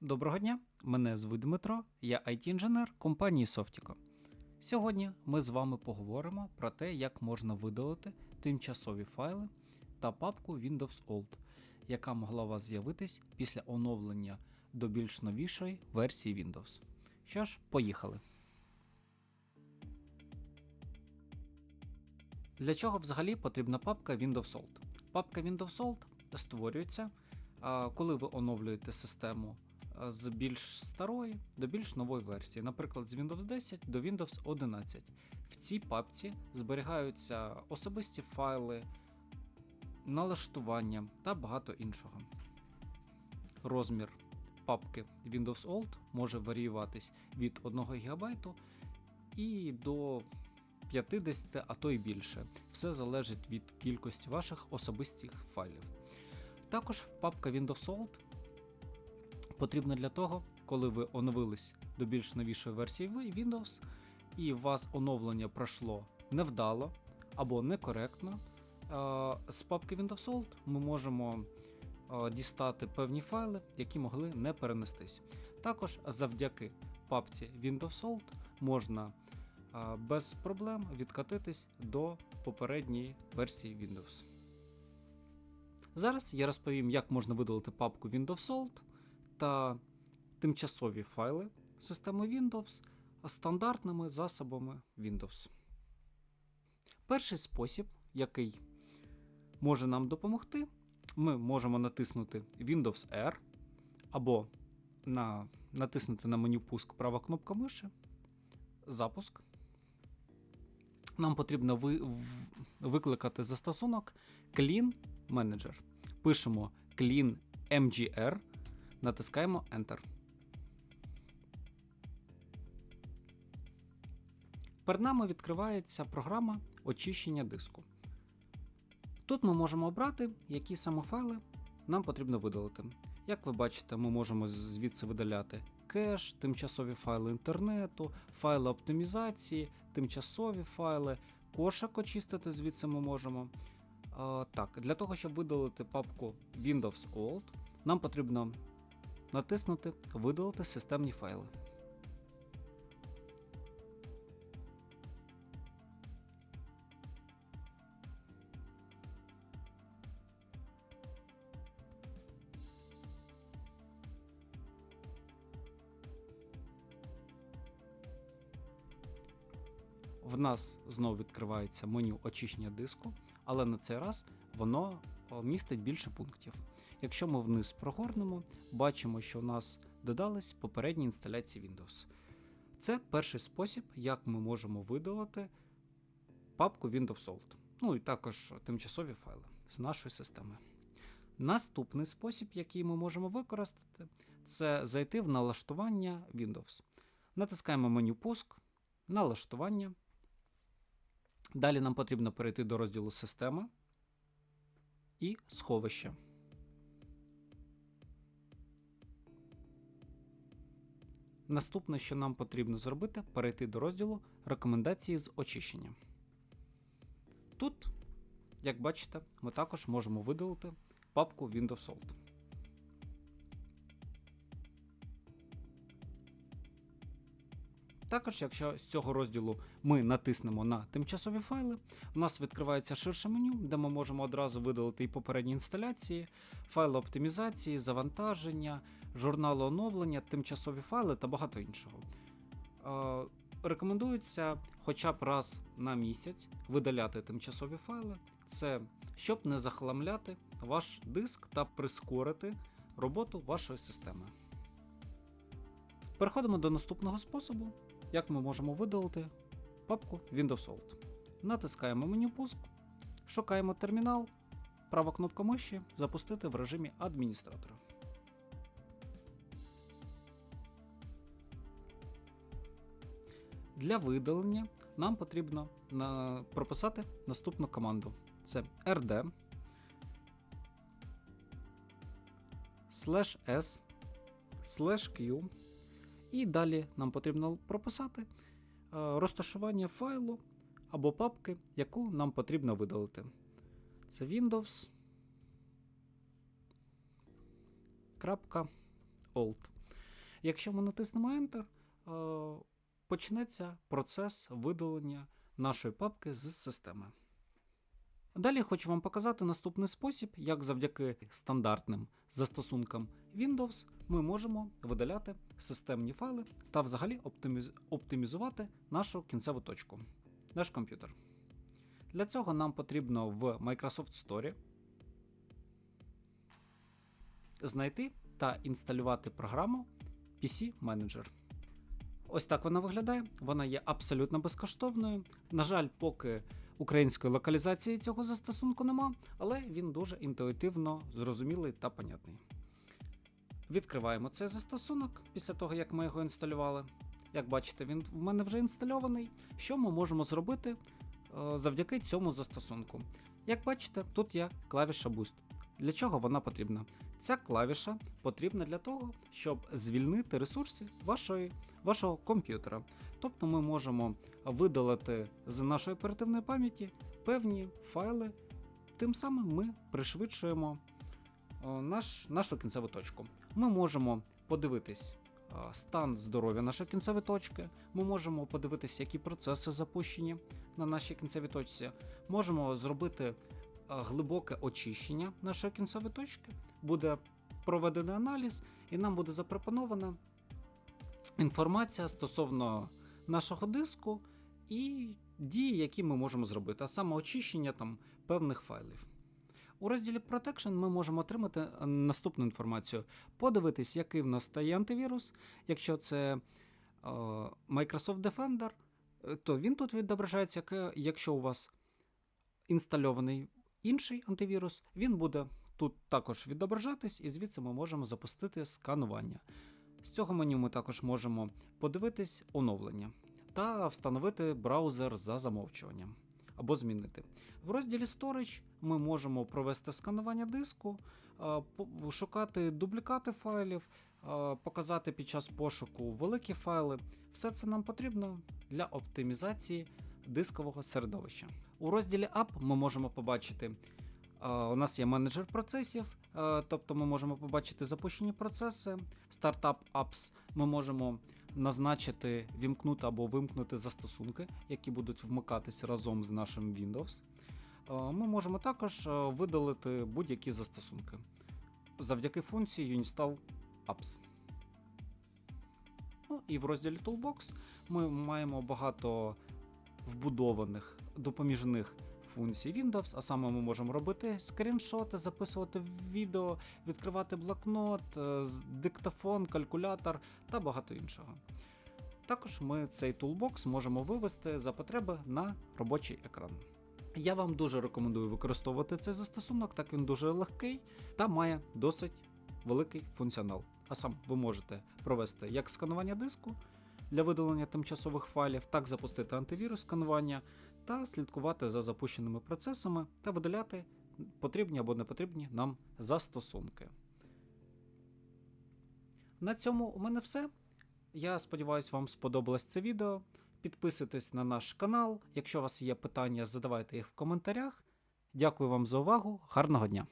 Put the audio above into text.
Доброго дня, мене звуть Дмитро, я IT-інженер компанії Softico. Сьогодні ми з вами поговоримо про те, як можна видалити тимчасові файли та папку Windows Old, яка могла у вас з'явитись після оновлення до більш новішої версії Windows. Що ж, поїхали. Для чого взагалі потрібна папка Windows Old? Папка Windows Old створюється, коли ви оновлюєте систему з більш старої до більш нової версії, наприклад, з Windows 10 до Windows 11. В цій папці зберігаються особисті файли, налаштування та багато іншого. Розмір папки Windows Old може варіюватись від 1 ГБ і до 50, а то й більше. Все залежить від кількості ваших особистих файлів. Також папка Windows Old потрібна для того, коли ви оновились до більш новішої версії Windows, і у вас оновлення пройшло невдало або некоректно. е, З папки Windows Old ми можемо е, дістати певні файли, які могли не перенестись. Також завдяки папці Windows Old можна а, без проблем відкатитись до попередньої версії Windows. Зараз я розповім, як можна видалити папку Windows Old та тимчасові файли системи Windows стандартними засобами Windows. Перший спосіб, який може нам допомогти, ми можемо натиснути Windows R або на, натиснути на меню пуск права кнопка миші, запуск. Нам потрібно ви, викликати застосунок Clean Manager. Пишемо Clean MGR, натискаємо Enter. Перед нами відкривається програма очищення диску. Тут ми можемо обрати, які саме файли нам потрібно видалити. Як ви бачите, ми можемо звідси видаляти кеш, тимчасові файли інтернету, файли оптимізації, тимчасові файли, кошик очистити звідси ми можемо. А, так, для того, щоб видалити папку Windows Old, нам потрібно натиснути Видалити системні файли. В нас знову відкривається меню очищення диску, але на цей раз воно містить більше пунктів. Якщо ми вниз прогорнемо, бачимо, що у нас додались попередні інсталяції Windows. Це перший спосіб, як ми можемо видалити папку Windows Old. Ну і також тимчасові файли з нашої системи. Наступний спосіб, який ми можемо використати, це зайти в налаштування Windows. Натискаємо меню Пуск, налаштування. Далі нам потрібно перейти до розділу Система і сховище. Наступне, що нам потрібно зробити, перейти до розділу Рекомендації з очищення. Тут, як бачите, ми також можемо видалити папку Windows Old. Також, якщо з цього розділу ми натиснемо на тимчасові файли, у нас відкривається ширше меню, де ми можемо одразу видалити і попередні інсталяції, файли оптимізації, завантаження, журнали оновлення, тимчасові файли та багато іншого. Е, Рекомендується хоча б раз на місяць видаляти тимчасові файли, це щоб не захламляти ваш диск та прискорити роботу вашої системи. Переходимо до наступного способу, як ми можемо видалити папку Windows Old. Натискаємо меню пуск, шукаємо термінал, права кнопка миші запустити в режимі адміністратора. Для видалення нам потрібно на... прописати наступну команду: це rd slash s slash q і далі нам потрібно прописати е, розташування файлу або папки, яку нам потрібно видалити. Це Windows. Old. Якщо ми натиснемо Enter, е, почнеться процес видалення нашої папки з системи. Далі хочу вам показати наступний спосіб, як завдяки стандартним застосункам Windows ми можемо видаляти системні файли та взагалі оптиміз- оптимізувати нашу кінцеву точку, наш комп'ютер. Для цього нам потрібно в Microsoft Store знайти та інсталювати програму PC Manager. Ось так вона виглядає. Вона є абсолютно безкоштовною. На жаль, поки української локалізації цього застосунку нема, але він дуже інтуїтивно зрозумілий та понятний. Відкриваємо цей застосунок після того, як ми його інсталювали. Як бачите, він в мене вже інстальований. Що ми можемо зробити е, завдяки цьому застосунку? Як бачите, тут є клавіша Boost. Для чого вона потрібна? Ця клавіша потрібна для того, щоб звільнити ресурси вашої, вашого комп'ютера. Тобто ми можемо видалити з нашої оперативної пам'яті певні файли, тим самим ми пришвидшуємо наш, нашу кінцеву точку. Ми можемо подивитись а, стан здоров'я нашої кінцевої точки, ми можемо подивитися, які процеси запущені на нашій кінцевій точці. Можемо зробити глибоке очищення нашої кінцевої точки, буде проведений аналіз, і нам буде запропонована інформація стосовно нашого диску і дії, які ми можемо зробити, а саме очищення там певних файлів. У розділі Protection ми можемо отримати е, наступну інформацію: подивитись, який в нас стає антивірус. Якщо це е, Microsoft Defender, е, то він тут відображається, як- якщо у вас інстальований інший антивірус, він буде тут також відображатись, і звідси ми можемо запустити сканування. З цього меню ми також можемо подивитись оновлення та встановити браузер за замовчуванням або змінити. В розділі Storage ми можемо провести сканування диску, шукати дублікати файлів, показати під час пошуку великі файли. Все це нам потрібно для оптимізації дискового середовища. У розділі App ми можемо побачити. У нас є менеджер процесів, тобто ми можемо побачити запущені процеси, стартап Apps. Ми можемо назначити, вімкнути або вимкнути застосунки, які будуть вмикатись разом з нашим Windows. Е, Ми можемо також е, видалити будь-які застосунки завдяки функції Uninstall Apps. Ну і в розділі Toolbox ми маємо багато вбудованих допоміжних функцій Windows, а саме ми можемо робити скріншоти, записувати відео, відкривати блокнот, е, диктофон, калькулятор та багато іншого. Також ми цей тулбокс можемо вивести за потреби на робочий екран. Я вам дуже рекомендую використовувати цей застосунок, так він дуже легкий та має досить великий функціонал. А сам ви можете провести як сканування диску для видалення тимчасових файлів, так запустити антивірус сканування та слідкувати за запущеними процесами та видаляти потрібні або непотрібні нам застосунки. На цьому у мене все. Я сподіваюся, вам сподобалось це відео. Підписуйтесь на наш канал. Якщо у вас є питання, задавайте їх в коментарях. Дякую вам за увагу. Гарного дня!